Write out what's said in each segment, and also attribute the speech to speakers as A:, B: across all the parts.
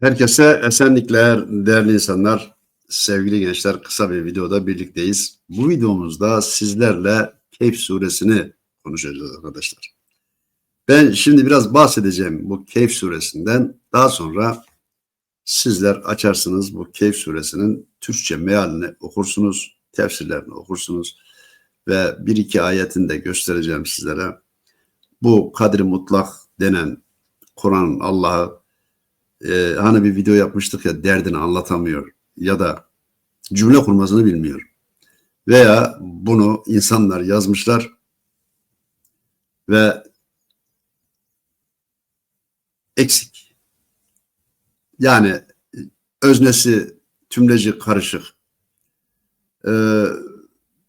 A: Herkese esenlikler, değerli insanlar, sevgili gençler. Kısa bir videoda birlikteyiz. Bu videomuzda sizlerle Kehf suresini konuşacağız arkadaşlar. Ben şimdi biraz bahsedeceğim bu Kehf suresinden. Daha sonra sizler açarsınız bu Kehf suresinin Türkçe mealini okursunuz, tefsirlerini okursunuz ve bir iki ayetini de göstereceğim sizlere. Bu kadri mutlak denen Kur'an'ın Allah'ı e, hani bir video yapmıştık ya derdini anlatamıyor ya da cümle kurmasını bilmiyor. Veya bunu insanlar yazmışlar ve eksik. Yani öznesi tümleci karışık. Ee,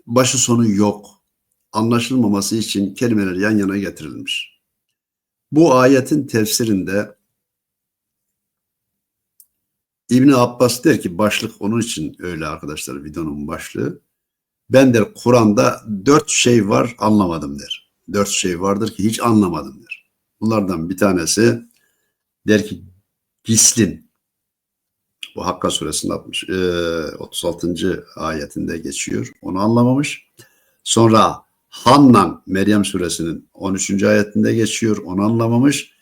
A: başı sonu yok. Anlaşılmaması için kelimeler yan yana getirilmiş. Bu ayetin tefsirinde İbni Abbas der ki başlık onun için öyle arkadaşlar videonun başlığı. Ben der Kur'an'da dört şey var anlamadım der. Dört şey vardır ki hiç anlamadım der. Bunlardan bir tanesi der ki gislin. Bu Hakka suresinin 60, e, 36. ayetinde geçiyor. Onu anlamamış. Sonra Hannan Meryem suresinin 13. ayetinde geçiyor. Onu anlamamış.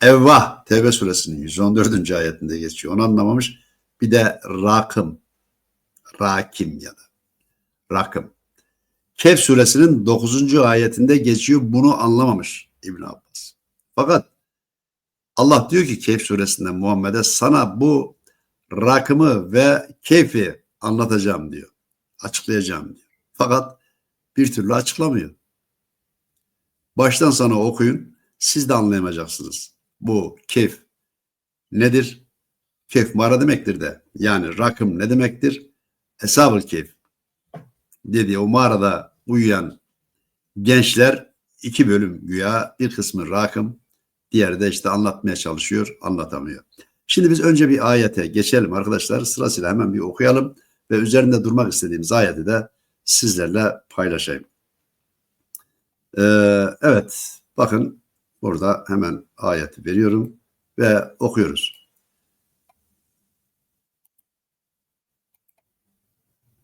A: Evvah Tevbe suresinin 114. ayetinde geçiyor. Onu anlamamış. Bir de Rakım. Rakim ya da Rakım. Kehf suresinin 9. ayetinde geçiyor. Bunu anlamamış İbn Abbas. Fakat Allah diyor ki Kehf suresinde Muhammed'e sana bu rakımı ve keyfi anlatacağım diyor. Açıklayacağım diyor. Fakat bir türlü açıklamıyor. Baştan sana okuyun. Siz de anlayamayacaksınız bu keyf nedir? Keyf mara demektir de. Yani rakım ne demektir? Hesabı keyf. Dedi o mağarada uyuyan gençler iki bölüm güya bir kısmı rakım diğeri de işte anlatmaya çalışıyor anlatamıyor. Şimdi biz önce bir ayete geçelim arkadaşlar sırasıyla hemen bir okuyalım ve üzerinde durmak istediğimiz ayeti de sizlerle paylaşayım. Ee, evet bakın Burada hemen ayeti veriyorum ve okuyoruz.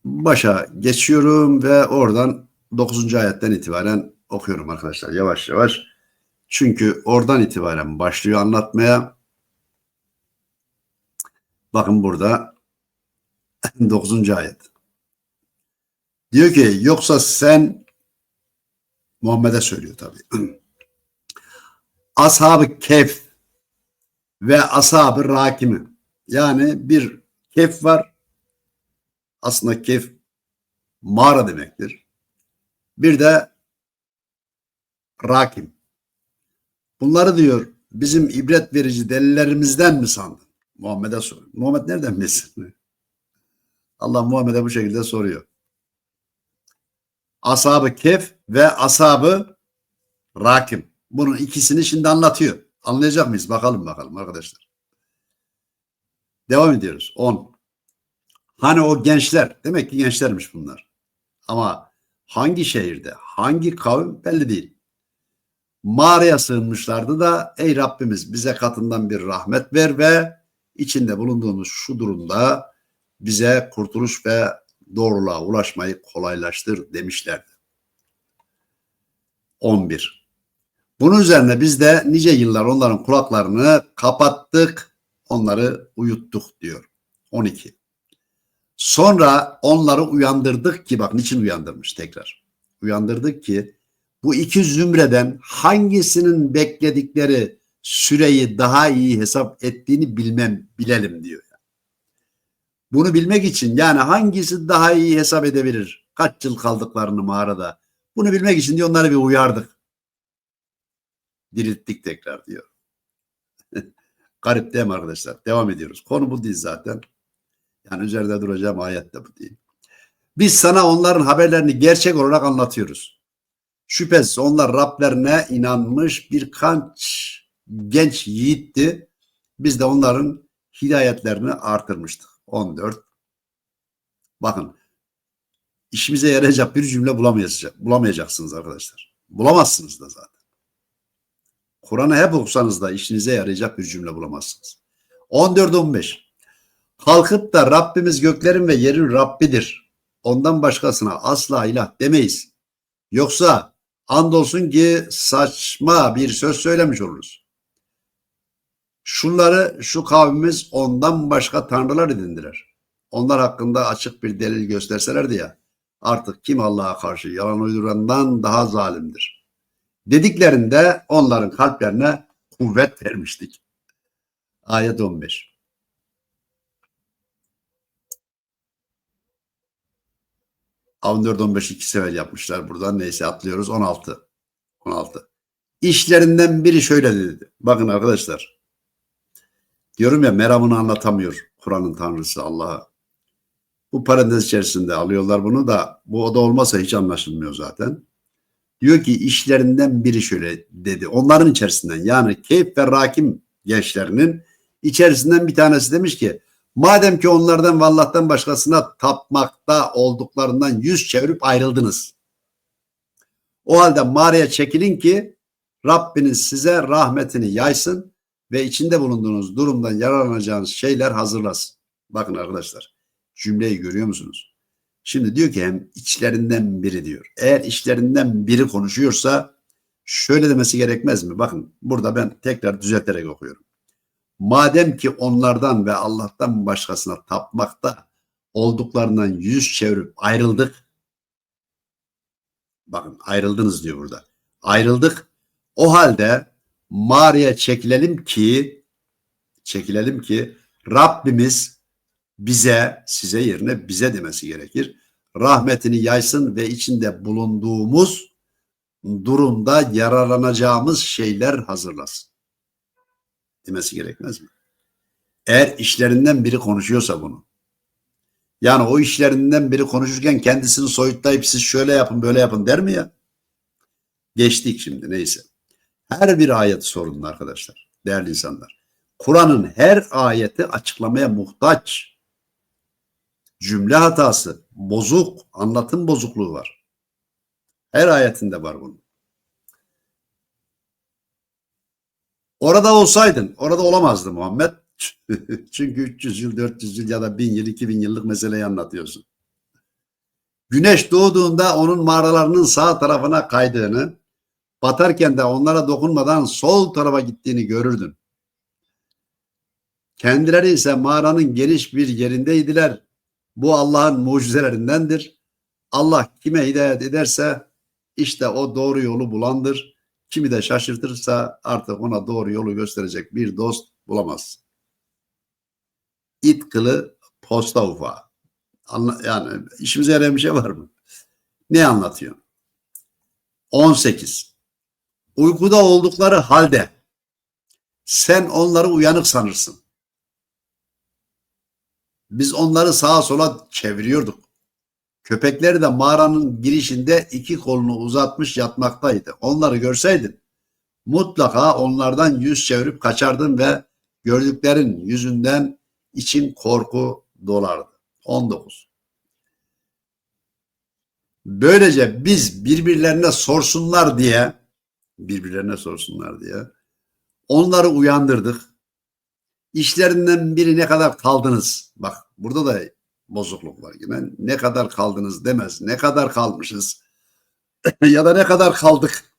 A: Başa geçiyorum ve oradan 9. ayetten itibaren okuyorum arkadaşlar yavaş yavaş. Çünkü oradan itibaren başlıyor anlatmaya. Bakın burada 9. ayet. Diyor ki yoksa sen Muhammed'e söylüyor tabii. Ashab-ı Kehf ve Ashab-ı Rakimi. Yani bir kef var. Aslında kef mağara demektir. Bir de Rakim. Bunları diyor bizim ibret verici delillerimizden mi sandın? Muhammed'e soruyor. Muhammed nereden bilsin? Allah Muhammed'e bu şekilde soruyor. Ashab-ı Kef ve Ashab-ı Rakim. Bunun ikisini şimdi anlatıyor. Anlayacak mıyız? Bakalım bakalım arkadaşlar. Devam ediyoruz. 10. Hani o gençler, demek ki gençlermiş bunlar. Ama hangi şehirde, hangi kavim belli değil. Mağaraya sığınmışlardı da ey Rabbimiz bize katından bir rahmet ver ve içinde bulunduğumuz şu durumda bize kurtuluş ve doğruluğa ulaşmayı kolaylaştır demişlerdi. 11. Bunun üzerine biz de nice yıllar onların kulaklarını kapattık, onları uyuttuk diyor. 12. Sonra onları uyandırdık ki bak niçin uyandırmış tekrar. Uyandırdık ki bu iki zümreden hangisinin bekledikleri süreyi daha iyi hesap ettiğini bilmem bilelim diyor. Bunu bilmek için yani hangisi daha iyi hesap edebilir? Kaç yıl kaldıklarını mağarada. Bunu bilmek için diyor onları bir uyardık dirilttik tekrar diyor. Garip değil mi arkadaşlar? Devam ediyoruz. Konu bu değil zaten. Yani üzerinde duracağım ayet de bu değil. Biz sana onların haberlerini gerçek olarak anlatıyoruz. Şüphesiz onlar Rablerine inanmış birkaç genç yiğitti. Biz de onların hidayetlerini artırmıştık. 14. Bakın işimize yarayacak bir cümle bulamayacak, bulamayacaksınız arkadaşlar. Bulamazsınız da zaten. Kur'an'ı hep okusanız da işinize yarayacak bir cümle bulamazsınız. 14-15 Kalkıp da Rabbimiz göklerin ve yerin Rabbidir. Ondan başkasına asla ilah demeyiz. Yoksa andolsun ki saçma bir söz söylemiş oluruz. Şunları şu kavmimiz ondan başka tanrılar edindiler. Onlar hakkında açık bir delil gösterselerdi ya artık kim Allah'a karşı yalan uydurandan daha zalimdir. Dediklerinde onların kalplerine kuvvet vermiştik. Ayet 15. Avnör 15 iki sefer yapmışlar buradan. Neyse atlıyoruz. 16. 16. İşlerinden biri şöyle dedi. Bakın arkadaşlar. Diyorum ya meramını anlatamıyor Kur'an'ın tanrısı Allah'a. Bu parantez içerisinde alıyorlar bunu da bu o da olmasa hiç anlaşılmıyor zaten. Diyor ki işlerinden biri şöyle dedi. Onların içerisinden yani Keyf ve Rakim gençlerinin içerisinden bir tanesi demiş ki madem ki onlardan ve Allah'tan başkasına tapmakta olduklarından yüz çevirip ayrıldınız. O halde mağaraya çekilin ki Rabbiniz size rahmetini yaysın ve içinde bulunduğunuz durumdan yararlanacağınız şeyler hazırlasın. Bakın arkadaşlar cümleyi görüyor musunuz? Şimdi diyor ki hem içlerinden biri diyor. Eğer içlerinden biri konuşuyorsa şöyle demesi gerekmez mi? Bakın burada ben tekrar düzelterek okuyorum. Madem ki onlardan ve Allah'tan başkasına tapmakta olduklarından yüz çevirip ayrıldık. Bakın ayrıldınız diyor burada. Ayrıldık. O halde mağaraya çekilelim ki çekilelim ki Rabbimiz bize, size yerine bize demesi gerekir. Rahmetini yaysın ve içinde bulunduğumuz durumda yararlanacağımız şeyler hazırlasın. Demesi gerekmez mi? Eğer işlerinden biri konuşuyorsa bunu. Yani o işlerinden biri konuşurken kendisini soyutlayıp siz şöyle yapın böyle yapın der mi ya? Geçtik şimdi neyse. Her bir ayet sorunlu arkadaşlar. Değerli insanlar. Kur'an'ın her ayeti açıklamaya muhtaç cümle hatası, bozuk, anlatım bozukluğu var. Her ayetinde var bunun. Orada olsaydın, orada olamazdı Muhammed. Çünkü 300 yıl, 400 yıl ya da 1000 yıl, 2000 yıllık meseleyi anlatıyorsun. Güneş doğduğunda onun mağaralarının sağ tarafına kaydığını, batarken de onlara dokunmadan sol tarafa gittiğini görürdün. Kendileri ise mağaranın geniş bir yerindeydiler. Bu Allah'ın mucizelerindendir. Allah kime hidayet ederse işte o doğru yolu bulandır. Kimi de şaşırtırsa artık ona doğru yolu gösterecek bir dost bulamaz. İt kılı posta. Anla, yani işimize yarayan bir şey var mı? Ne anlatıyor? 18. Uykuda oldukları halde sen onları uyanık sanırsın. Biz onları sağa sola çeviriyorduk. Köpekleri de mağaranın girişinde iki kolunu uzatmış yatmaktaydı. Onları görseydin mutlaka onlardan yüz çevirip kaçardın ve gördüklerin yüzünden için korku dolardı. 19. Böylece biz birbirlerine sorsunlar diye birbirlerine sorsunlar diye onları uyandırdık. İşlerinden biri ne kadar kaldınız? Bak burada da bozukluk var yine. Ne kadar kaldınız demez. Ne kadar kalmışız ya da ne kadar kaldık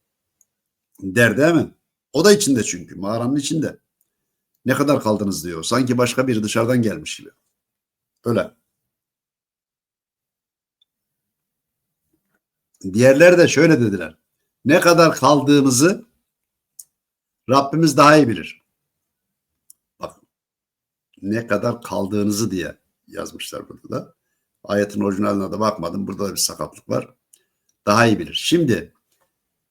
A: der değil mi? O da içinde çünkü mağaranın içinde. Ne kadar kaldınız diyor. Sanki başka biri dışarıdan gelmiş gibi. Öyle. Diğerler de şöyle dediler. Ne kadar kaldığımızı Rabbimiz daha iyi bilir. Ne kadar kaldığınızı diye yazmışlar burada da. Ayetin orijinaline de bakmadım. Burada da bir sakatlık var. Daha iyi bilir. Şimdi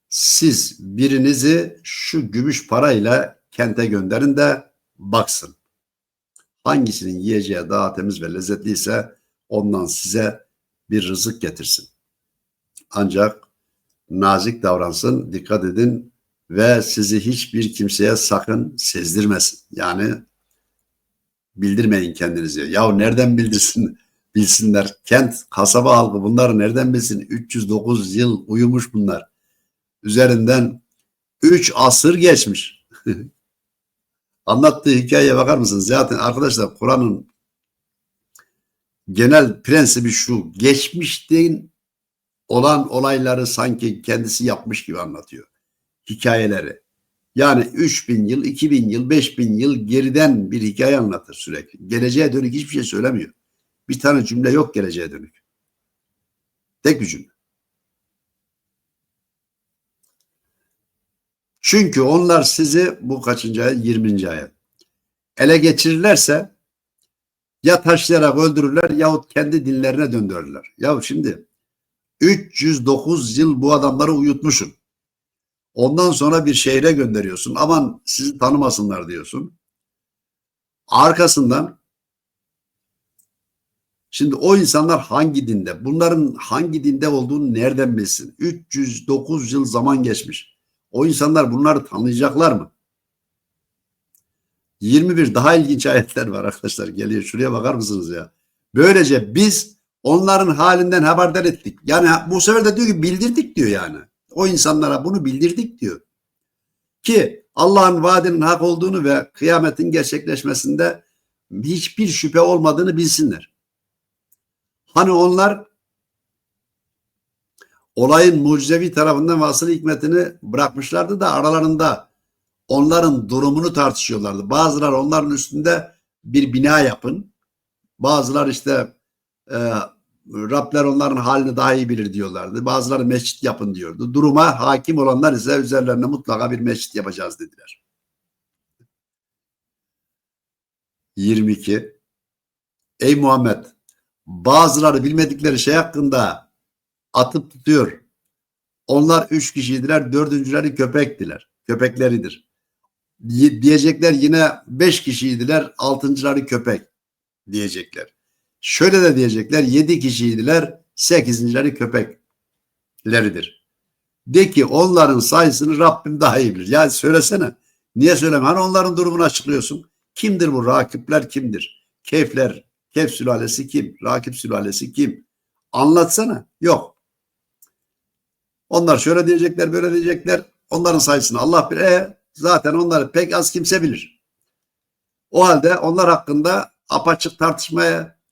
A: siz birinizi şu gümüş parayla kente gönderin de baksın. Hangisinin yiyeceği daha temiz ve lezzetliyse ondan size bir rızık getirsin. Ancak nazik davransın, dikkat edin ve sizi hiçbir kimseye sakın sezdirmesin. Yani bildirmeyin kendinizi. Ya nereden bildirsin bilsinler? Kent, kasaba halkı bunları nereden bilsin? 309 yıl uyumuş bunlar. Üzerinden 3 asır geçmiş. Anlattığı hikayeye bakar mısınız? Zaten arkadaşlar Kur'an'ın genel prensibi şu. Geçmişten olan olayları sanki kendisi yapmış gibi anlatıyor. Hikayeleri. Yani 3000 yıl, 2000 yıl, 5000 yıl geriden bir hikaye anlatır sürekli. Geleceğe dönük hiçbir şey söylemiyor. Bir tane cümle yok geleceğe dönük. Tek bir cümle. Çünkü onlar sizi bu kaçıncı ayet? 20. ayet. Ele geçirirlerse ya taşlayarak öldürürler yahut kendi dinlerine döndürürler. Ya şimdi 309 yıl bu adamları uyutmuşsun. Ondan sonra bir şehre gönderiyorsun. Aman sizi tanımasınlar diyorsun. Arkasından şimdi o insanlar hangi dinde? Bunların hangi dinde olduğunu nereden bilsin? 309 yıl zaman geçmiş. O insanlar bunları tanıyacaklar mı? 21 daha ilginç ayetler var arkadaşlar. Geliyor şuraya bakar mısınız ya? Böylece biz onların halinden haberdar ettik. Yani bu sefer de diyor ki bildirdik diyor yani. O insanlara bunu bildirdik diyor. Ki Allah'ın vaadinin hak olduğunu ve kıyametin gerçekleşmesinde hiçbir şüphe olmadığını bilsinler. Hani onlar olayın mucizevi tarafından ve asıl hikmetini bırakmışlardı da aralarında onların durumunu tartışıyorlardı. Bazıları onların üstünde bir bina yapın. Bazılar işte e, Rabler onların halini daha iyi bilir diyorlardı. Bazıları mescit yapın diyordu. Duruma hakim olanlar ise üzerlerine mutlaka bir mescit yapacağız dediler. 22 Ey Muhammed bazıları bilmedikleri şey hakkında atıp tutuyor. Onlar üç kişiydiler, dördüncüleri köpektiler. Köpekleridir. Diyecekler yine beş kişiydiler, altıncıları köpek diyecekler. Şöyle de diyecekler yedi kişiydiler sekizincileri köpekleridir. De ki onların sayısını Rabbim daha iyi bilir. Yani söylesene. Niye söyleme? Hani onların durumunu açıklıyorsun. Kimdir bu rakipler kimdir? Keyfler, Keyf sülalesi kim? Rakip sülalesi kim? Anlatsana. Yok. Onlar şöyle diyecekler, böyle diyecekler. Onların sayısını Allah bilir. E, zaten onları pek az kimse bilir. O halde onlar hakkında apaçık tartışmaya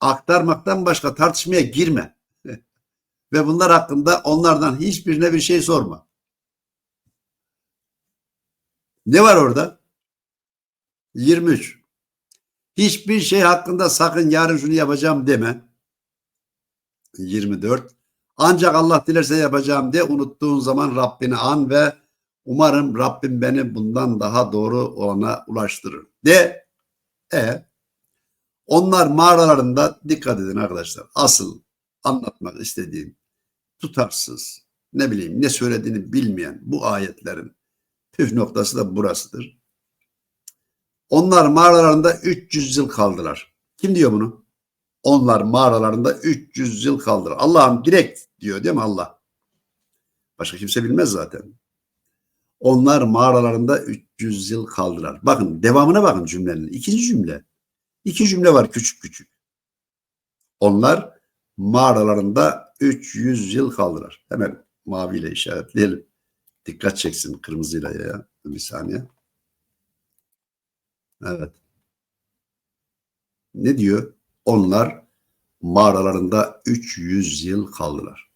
A: aktarmaktan başka tartışmaya girme. Ve bunlar hakkında onlardan hiçbirine bir şey sorma. Ne var orada? 23. Hiçbir şey hakkında sakın yarın şunu yapacağım deme. 24. Ancak Allah dilerse yapacağım de unuttuğun zaman Rabbini an ve umarım Rabbim beni bundan daha doğru olana ulaştırır. De e onlar mağaralarında dikkat edin arkadaşlar. Asıl anlatmak istediğim tutarsız, ne bileyim ne söylediğini bilmeyen bu ayetlerin püf noktası da burasıdır. Onlar mağaralarında 300 yıl kaldılar. Kim diyor bunu? Onlar mağaralarında 300 yıl kaldılar. Allah'ım direkt diyor değil mi Allah? Başka kimse bilmez zaten. Onlar mağaralarında 300 yıl kaldılar. Bakın devamına bakın cümlenin. İkinci cümle. İki cümle var küçük küçük. Onlar mağaralarında 300 yıl kaldılar. Hemen maviyle işaretleyelim. Dikkat çeksin kırmızıyla ya. Bir saniye. Evet. Ne diyor? Onlar mağaralarında 300 yıl kaldılar.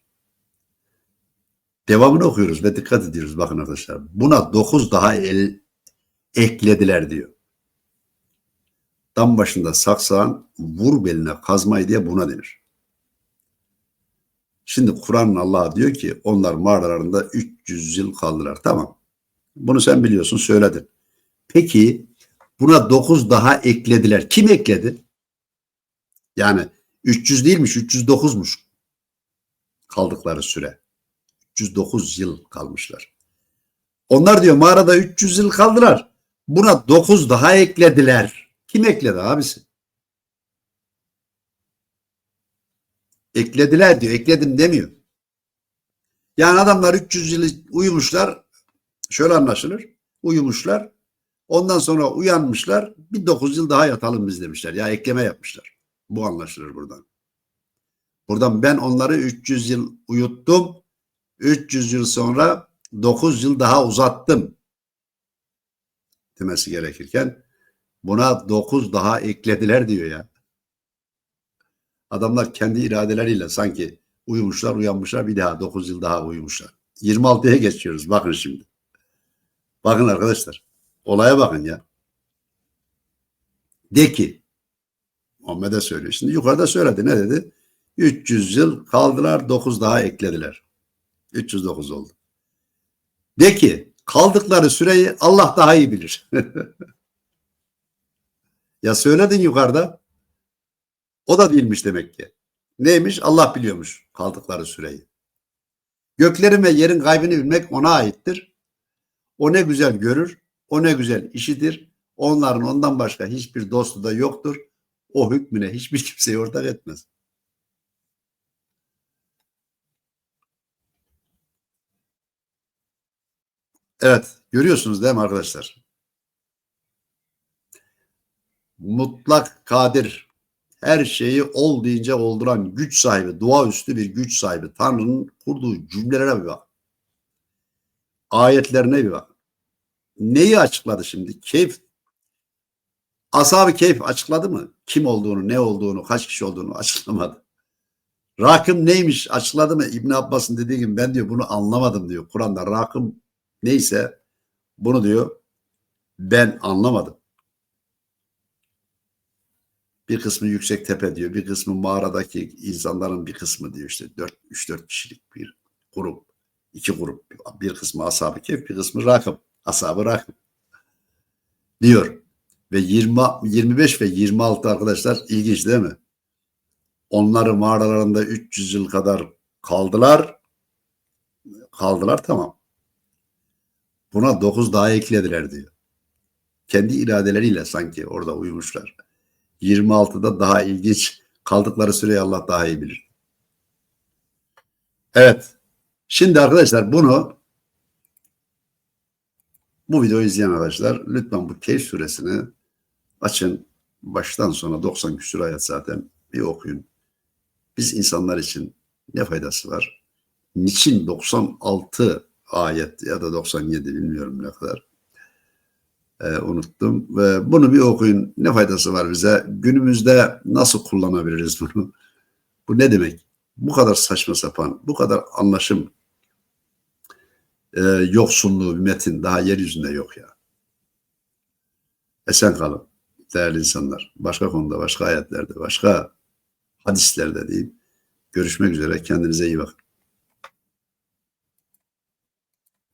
A: Devamını okuyoruz ve dikkat ediyoruz bakın arkadaşlar. Buna 9 daha el eklediler diyor. Dam başında saksağın vur beline kazmayı diye buna denir. Şimdi Kur'an Allah diyor ki onlar mağaralarında 300 yıl kaldılar. Tamam. Bunu sen biliyorsun söyledin. Peki buna 9 daha eklediler. Kim ekledi? Yani 300 değilmiş 309'muş kaldıkları süre. 309 yıl kalmışlar. Onlar diyor mağarada 300 yıl kaldılar. Buna 9 daha eklediler. Kim ekledi abisi? Eklediler diyor. Ekledim demiyor. Yani adamlar 300 yıl uyumuşlar. Şöyle anlaşılır. Uyumuşlar. Ondan sonra uyanmışlar. Bir 9 yıl daha yatalım biz demişler. Ya ekleme yapmışlar. Bu anlaşılır buradan. Buradan ben onları 300 yıl uyuttum. 300 yıl sonra 9 yıl daha uzattım. demesi gerekirken buna 9 daha eklediler diyor ya. Adamlar kendi iradeleriyle sanki uyumuşlar, uyanmışlar bir daha 9 yıl daha uyumuşlar. 26'ya geçiyoruz bakın şimdi. Bakın arkadaşlar. Olaya bakın ya. De ki Muhammed'e söylüyor. Şimdi yukarıda söyledi. Ne dedi? 300 yıl kaldılar 9 daha eklediler. 309 oldu. De ki kaldıkları süreyi Allah daha iyi bilir. ya söyledin yukarıda. O da değilmiş demek ki. Neymiş? Allah biliyormuş kaldıkları süreyi. Göklerin ve yerin kaybını bilmek ona aittir. O ne güzel görür, o ne güzel işitir. Onların ondan başka hiçbir dostu da yoktur. O hükmüne hiçbir kimseyi ortak etmez. Evet, görüyorsunuz değil mi arkadaşlar? Mutlak kadir, her şeyi ol deyince olduran güç sahibi, doğaüstü bir güç sahibi Tanrı'nın kurduğu cümlelere bir bak. Ayetlerine bir bak. Neyi açıkladı şimdi? Keyif. Ashab-ı Keyif açıkladı mı? Kim olduğunu, ne olduğunu, kaç kişi olduğunu açıklamadı. Rakım neymiş açıkladı mı? İbn Abbas'ın dediği gibi ben diyor bunu anlamadım diyor. Kur'an'da rakım neyse bunu diyor ben anlamadım. Bir kısmı yüksek tepe diyor. Bir kısmı mağaradaki insanların bir kısmı diyor işte 4 3-4 kişilik bir grup. iki grup. Bir kısmı ashab-ı kehf, bir kısmı rakım. Ashab-ı rakım. Diyor. Ve 20, 25 ve 26 arkadaşlar ilginç değil mi? Onları mağaralarında 300 yıl kadar kaldılar. Kaldılar tamam. Buna 9 daha eklediler diyor. Kendi iradeleriyle sanki orada uyumuşlar. 26'da daha ilginç kaldıkları süreyi Allah daha iyi bilir. Evet. Şimdi arkadaşlar bunu bu videoyu izleyen arkadaşlar lütfen bu Keyif suresini açın. Baştan sona 90 küsur ayet zaten bir okuyun. Biz insanlar için ne faydası var? Niçin 96 ayet ya da 97 bilmiyorum ne kadar e, unuttum. Ve bunu bir okuyun. Ne faydası var bize? Günümüzde nasıl kullanabiliriz bunu? Bu ne demek? Bu kadar saçma sapan, bu kadar anlaşım e, yoksunluğu bir metin daha yeryüzünde yok ya. Esen kalın değerli insanlar. Başka konuda, başka ayetlerde, başka hadislerde diyeyim. Görüşmek üzere. Kendinize iyi bakın.